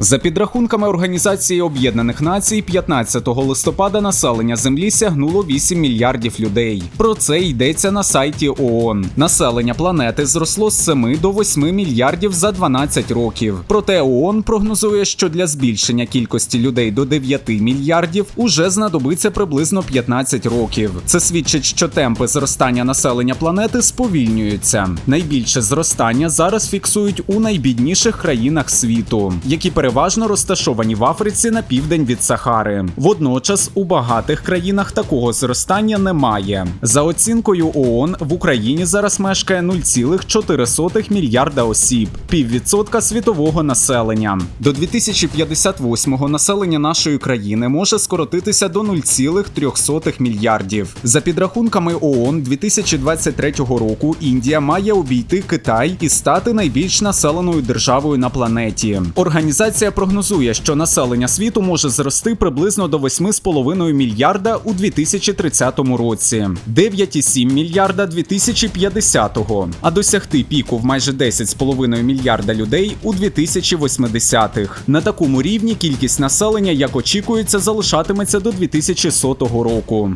За підрахунками Організації Об'єднаних Націй, 15 листопада населення Землі сягнуло 8 мільярдів людей. Про це йдеться на сайті ООН. Населення планети зросло з 7 до 8 мільярдів за 12 років. Проте ООН прогнозує, що для збільшення кількості людей до 9 мільярдів уже знадобиться приблизно 15 років. Це свідчить, що темпи зростання населення планети сповільнюються. Найбільше зростання зараз фіксують у найбідніших країнах світу, які переважно розташовані в Африці на південь від Сахари. Водночас у багатих країнах такого зростання немає. За оцінкою ООН в Україні зараз мешкає 0,4 мільярда осіб, піввідсотка світового населення. До 2058-го населення нашої країни може скоротитися до 0,3 мільярдів. За підрахунками ООН 2023 року Індія має обійти Китай і стати найбільш населеною державою на планеті. Організація прогнозує, що населення світу може зрости приблизно до 8,5 мільярда у 2030 році, 9,7 мільярда 2050-го, а досягти піку в майже 10,5 мільярда людей у 2080-х. На такому рівні кількість населення, як очікується, залишатиметься до 2100 року.